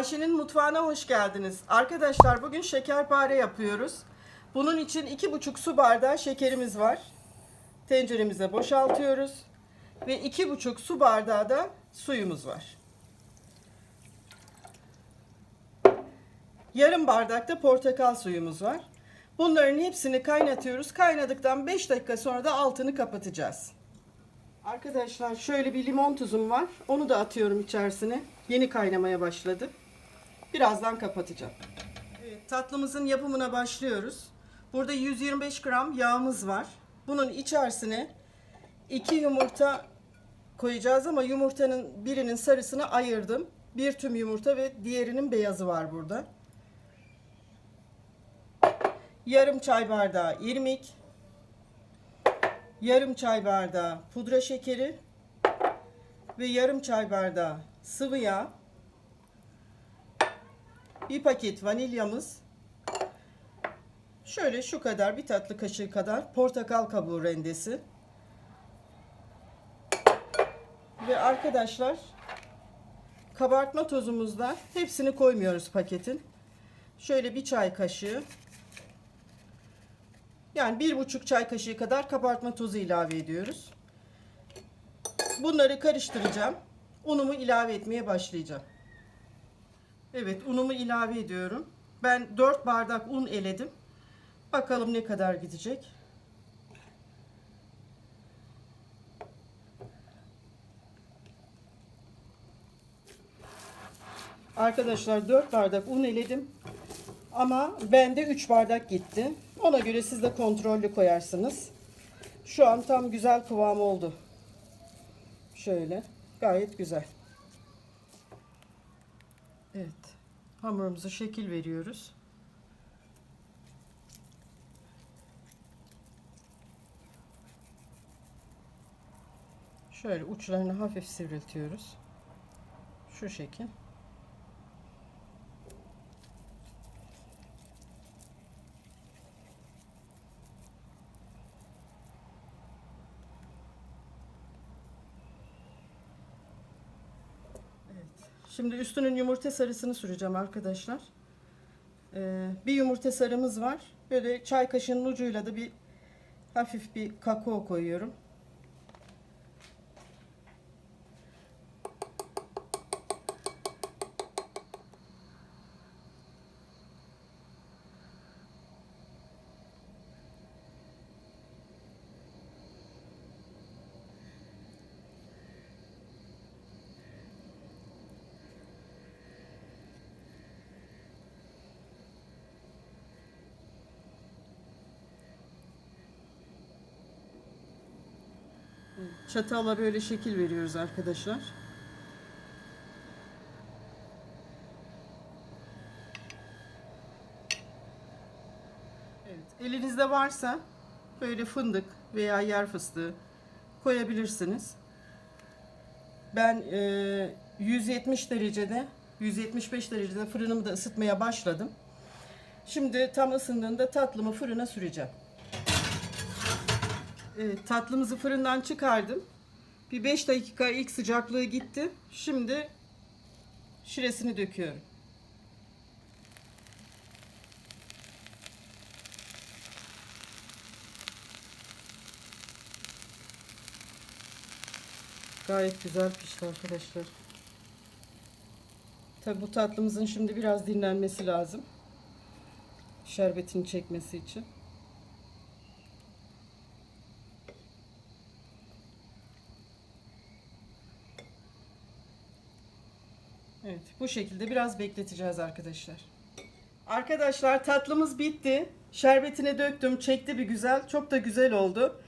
Ayşe'nin mutfağına hoş geldiniz. Arkadaşlar bugün şekerpare yapıyoruz. Bunun için iki buçuk su bardağı şekerimiz var. Tenceremize boşaltıyoruz. Ve iki buçuk su bardağı da suyumuz var. Yarım bardak da portakal suyumuz var. Bunların hepsini kaynatıyoruz. Kaynadıktan 5 dakika sonra da altını kapatacağız. Arkadaşlar şöyle bir limon tuzum var. Onu da atıyorum içerisine. Yeni kaynamaya başladı. Birazdan kapatacağım. Evet, tatlımızın yapımına başlıyoruz. Burada 125 gram yağımız var. Bunun içerisine 2 yumurta koyacağız ama yumurtanın birinin sarısını ayırdım. Bir tüm yumurta ve diğerinin beyazı var burada. Yarım çay bardağı irmik, yarım çay bardağı pudra şekeri ve yarım çay bardağı sıvı yağ, bir paket vanilyamız, şöyle şu kadar bir tatlı kaşığı kadar portakal kabuğu rendesi ve arkadaşlar kabartma tozumuzda hepsini koymuyoruz paketin. Şöyle bir çay kaşığı yani bir buçuk çay kaşığı kadar kabartma tozu ilave ediyoruz. Bunları karıştıracağım. Unumu ilave etmeye başlayacağım. Evet unumu ilave ediyorum. Ben 4 bardak un eledim. Bakalım ne kadar gidecek. Arkadaşlar 4 bardak un eledim. Ama bende 3 bardak gitti. Ona göre siz de kontrollü koyarsınız. Şu an tam güzel kıvam oldu. Şöyle. Gayet güzel. Evet. Hamurumuza şekil veriyoruz. Şöyle uçlarını hafif sivriltiyoruz. Şu şekil. Şimdi üstünün yumurta sarısını süreceğim arkadaşlar. Ee, bir yumurta sarımız var. Böyle çay kaşığının ucuyla da bir hafif bir kakao koyuyorum. Çatalla böyle şekil veriyoruz arkadaşlar. Evet, elinizde varsa böyle fındık veya yer fıstığı koyabilirsiniz. Ben e, 170 derecede 175 derecede fırınımı da ısıtmaya başladım. Şimdi tam ısındığında tatlımı fırına süreceğim. Evet, tatlımızı fırından çıkardım. Bir 5 dakika ilk sıcaklığı gitti. Şimdi şiresini döküyorum. Gayet güzel pişti arkadaşlar. Tabi bu tatlımızın şimdi biraz dinlenmesi lazım. Şerbetini çekmesi için. Evet bu şekilde biraz bekleteceğiz arkadaşlar. Arkadaşlar tatlımız bitti. Şerbetini döktüm. Çekti bir güzel. Çok da güzel oldu.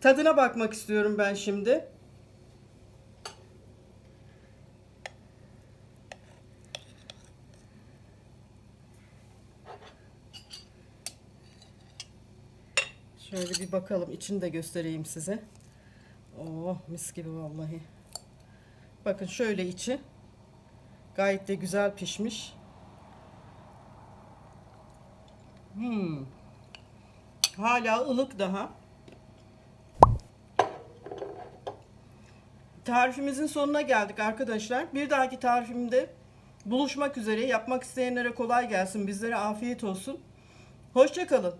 Tadına bakmak istiyorum ben şimdi. Şöyle bir bakalım. İçini de göstereyim size. Oh mis gibi vallahi. Bakın şöyle içi. Gayet de güzel pişmiş. Hmm. Hala ılık daha. Tarifimizin sonuna geldik arkadaşlar. Bir dahaki tarifimde Buluşmak üzere. Yapmak isteyenlere kolay gelsin. Bizlere afiyet olsun. Hoşçakalın.